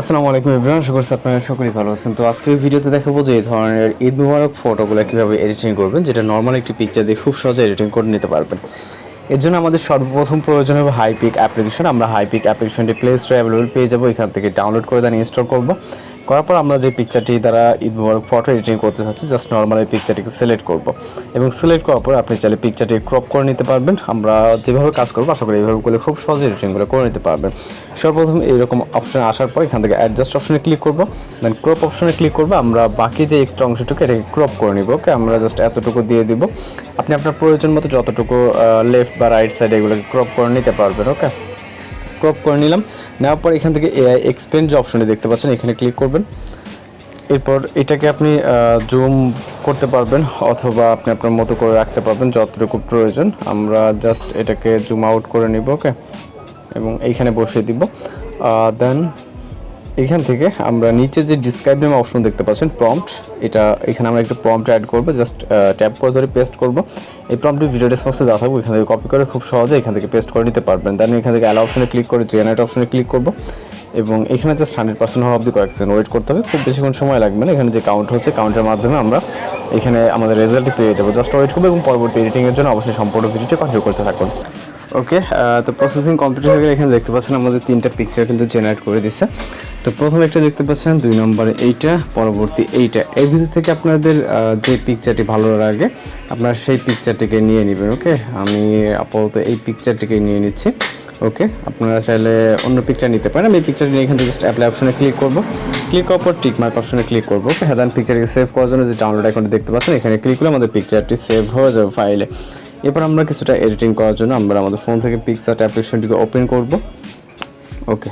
আসসালামু আলাইকুম ইব্রাহিম আশা করছি আপনারা সকলেই ভালো আছেন। তো আজকের ভিডিওতে দেখাবো যে এই ধরনের ঈদ মুবারক ফটোগুলো কীভাবে এডিটিং করবেন, যেটা নর্মাল একটি পিকচার দিয়ে খুব সহজে এডিটিং করে নিতে পারবেন। এর জন্য আমাদের সর্বপ্রথম প্রয়োজন হবে হাইপিক অ্যাপ্লিকেশন আমরা হাইপিক অ্যাপ্লিকেশনটি প্লে স্টোরে অ্যাভেলেবল পেয়ে যাব। এখান থেকে ডাউনলোড করে দেন ইনস্টল করব। করার পর আমরা যে পিকচারটি দ্বারা ঈদ মুবারক ফটো এডিটিং করতে চাচ্ছি জাস্ট নর্মাল এই পিকচারটিকে সিলেক্ট করব। এবং সিলেক্ট করার পর আপনি চাইলে পিকচারটি ক্রপ করে নিতে পারবেন। আমরা যেভাবে কাজ করব, আশা করি এইভাবে করলে খুব সহজে এডিটিংগুলো করে নিতে পারবেন। সর্বপ্রথম এইরকম অপশনে আসার পর এখান থেকে অ্যাডজাস্ট অপশানে ক্লিক করব। দেন ক্রপ অপশানে ক্লিক করব। আমরা বাকি যে এক্সট্রা অংশটুকু, এটাকে ক্রপ করে নিব। ওকে, আমরা জাস্ট এতটুকু দিয়ে দিব। আপনি আপনার প্রয়োজন মতো যতটুকু লেফট বা রাইট সাইড এগুলোকে ক্রপ করে নিতে পারবেন। ওকে ক্রপ করে নিলাম। নেওয়ার পর এখান থেকে এআই এক্সপেন্ড যে দেখতে পাচ্ছেন, এখানে ক্লিক করবেন। এরপর এটাকে আপনি জুম করতে পারবেন অথবা আপনি আপনার মতো করে রাখতে পারবেন যতটুকু প্রয়োজন। আমরা জাস্ট এটাকে জুম আউট করে নিব ওকে এবং এইখানে বসিয়ে দিব। দেন এখান থেকে আমরা নিচে যে ডিসক্রাইব নামে অপশন দেখতে পাচ্ছেন প্রম্পট এটা এখানে আমরা একটা প্রম্পট অ্যাড করব জাস্ট ট্যাপ করে ধরে পেস্ট করব। এই প্রম্পটি ভিডিও রেসপন্সে দেওয়া থাকবে এখান থেকে কপি করে খুব সহজে এখান থেকে পেস্ট করে নিতে পারবেন। দেন এখান থেকে অ্যালা অপশনে ক্লিক করে জেনারেট অপশনে ক্লিক করব। এবং এখানে জাস্ট হান্ড্রেড পার্সেন্ট হওয়া অব্দি কয়েক সেকেন্ড ওয়েট করতে হবে। খুব বেশিক্ষণ সময় লাগবে না। এখানে যে কাউন্ট হচ্ছে কাউন্টের মাধ্যমে আমরা এখানে আমাদের রেজাল্টটি পেয়ে যাব। জাস্ট ওয়েট করব এবং পরবর্তী এডিটিংয়ের জন্য অবশ্যই সম্পূর্ণ ভিডিওটি কন্টিনিউ করতে থাকুন। ওকে তো প্রসেসিং কমপ্লিট হয়ে গেলে এখানে দেখতে পাচ্ছেন আমাদের তিনটা পিকচার কিন্তু জেনারেট করে দিচ্ছে। তো প্রথম একটা দেখতে পাচ্ছেন, দুই নম্বরে এইটা, পরবর্তী এইটা। এর ভিতর থেকে আপনাদের যে পিকচারটি ভালো লাগে আপনারা সেই পিকচারটিকে নিয়ে নেবেন ওকে আমি আপাতত এই পিকচারটিকে নিয়ে নিচ্ছি ওকে আপনারা চাইলে অন্য পিকচার নিতে পারেন। আমি এই পিকচারটি নিয়ে এখান থেকে জাস্ট অ্যাপ্লাই অপশনে ক্লিক করব। ক্লিক করার পর টিক মার্ক অপশনে ক্লিক করব ওকে হ্যাঁ পিকচারকে সেভ করার জন্য যে ডাউনলোড অ্যাকাউন্টে দেখতে পাচ্ছেন, এখানে ক্লিক করলে আমাদের পিকচারটি সেভ হয়ে যাবে ফাইলে এরপর আমরা কিছুটা এডিটিং করার জন্য আমরা আমাদের ফোন থেকে পিকচার অ্যাপ্লিকেশনটিকে ওপেন করব। ওকে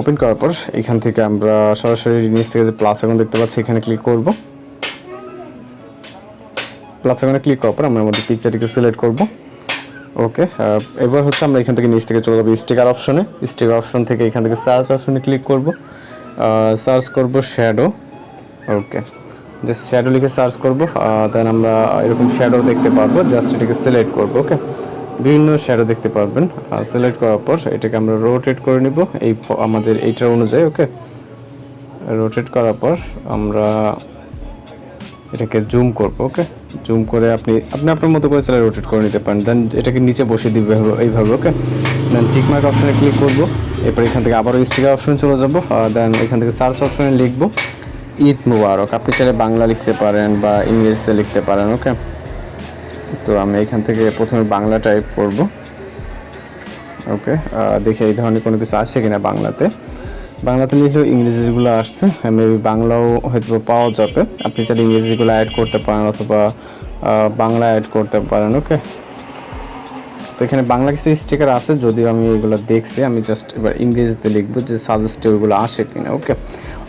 ওপেন করার পর এখান থেকে আমরা সরাসরি নিচ থেকে যে প্লাস এখন দেখতে পাচ্ছি, এখানে ক্লিক করব। প্লাস এখানে ক্লিক করার পর আমরা আমাদের পিকচারটিকে সিলেক্ট করব। ওকে এবার হচ্ছে আমরা এখান থেকে নিচ থেকে চলে যাব স্টিকার অপশনে স্টিকার অপশন থেকে এখান থেকে সার্চ অপশনে ক্লিক করব। সার্চ করব শ্যাডো ওকে জাস্ট শ্যাডো লিখে সার্চ করব দেন আমরা এরকম শ্যাডো দেখতে পারব জাস্ট এটাকে সিলেক্ট করব ওকে বিভিন্ন শ্যাডো দেখতে পারবেন সিলেক্ট করার পর এটাকে আমরা রোটেট করে নিব, এই আমাদের এইটার অনুযায়ী ওকে রোটেট করার পর আমরা এটাকে জুম করব ওকে জুম করে আপনি আপনি আপনার মতো করে চাইলে রোটেট করে নিতে পারেন দেন এটাকে নিচে বসিয়ে দিবে এইভাবে ওকে দেন টিকমার্ক অপশানে ক্লিক করব, এরপর এখান থেকে আবারও স্টিকার অপশনে চলে যাব দেন এখান থেকে সার্চ অপশানে লিখব ঈদ মুবারক। আপনি চাইলে বাংলা লিখতে পারেন বা ইংরেজিতে লিখতে পারেন, ওকে? তো আমি এখান থেকে প্রথমে বাংলা টাইপ করব, ওকে? দেখি এই ধরনের কোনো কিছু আসছে কিনা বাংলাতে। বাংলাতে লিখলেও ইংরেজিগুলো আসছে মেবি বাংলাও হয়তো পাওয়া যাবে। আপনি চাইলে ইংরেজিগুলো অ্যাড করতে পারেন অথবা বাংলা অ্যাড করতে পারেন, ওকে? তো এখানে বাংলা কিছু স্টিকার আছে, যদিও আমি এগুলো দেখছি, আমি জাস্ট এবার ইংরেজিতে লিখব যে সাজেস্টিভগুলো আসে কিনা ওকে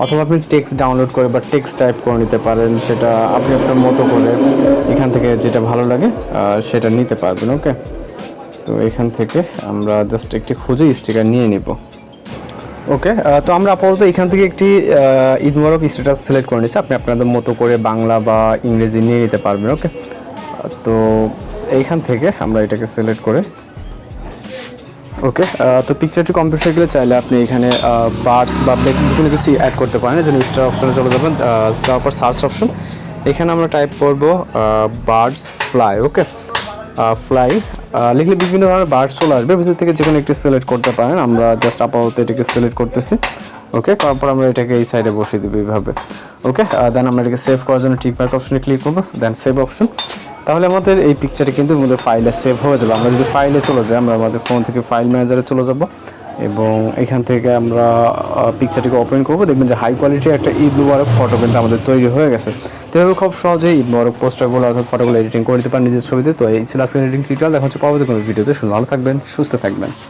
অথবা আপনি টেক্সট ডাউনলোড করে বা টেক্সট টাইপ করে নিতে পারেন, সেটা আপনি আপনার মতো করে এখান থেকে যেটা ভালো লাগে সেটা নিতে পারবেন ওকে তো এখান থেকে আমরা জাস্ট একটি খুঁজে স্টিকার নিয়ে নিব ওকে তো আমরা আপাতত এখান থেকে একটি ঈদ মোবারক স্ট্যাটাস সিলেক্ট করে নিচ্ছি আপনি আপনাদের মতো করে বাংলা বা ইংরেজি নিয়ে নিতে পারবেন ওকে তো এইখান থেকে আমরা এটাকে সিলেক্ট করে ওকে তো পিকচারটি কম্পিউটার গেলে চাইলে আপনি এখানে বার্ডস বা কোনো কিছু অ্যাড করতে পারেন এই জন্য স্টার অপশনে চলে যাবেন তারপর সার্চ অপশন এখানে আমরা টাইপ করব বার্ডস ফ্লাই ওকে ফ্লাই লিখলে বিভিন্ন ধরনের বার্ড চলে আসবে। ভিতর থেকে যে কোনো একটি সিলেক্ট করতে পারেন। আমরা জাস্ট আপাতত এটাকে সিলেক্ট করতেছি। ওকে তারপর আমরা এটাকে এই সাইডে বসিয়ে দেবো এইভাবে। ওকে দেন আমরা এটাকে সেভ করার জন্য টিকমার্ক অপশনে ক্লিক করব। দেন সেভ অপশন তাহলে আমাদের এই পিকচারটি কিন্তু আমাদের ফাইলে সেভ হয়ে যাবে। আমরা যদি ফাইলে চলে যাই, আমরা আমাদের ফোন থেকে ফাইল ম্যানেজারে চলে যাব। এবং এখান থেকে আমরা পিকচারটিকে ওপেন করব। দেখবেন যে হাই কোয়ালিটির একটা ঈদ মুবারক ফটো কিন্তু আমাদের তৈরি হয়ে গেছে। তো এভাবে খুব সহজেই ঈদ মুবারক পোস্টারগুলো অর্থাৎ ফটোগুলো এডিটিং করে দিতে পারেন নিজের ছবিতে। তো এই ছিল আজকের এডিটিং টিউটোরিয়াল দেখা হচ্ছে পরবর্তী কোনো ভিডিওতে শুনে ভালো থাকবেন, সুস্থ থাকবেন।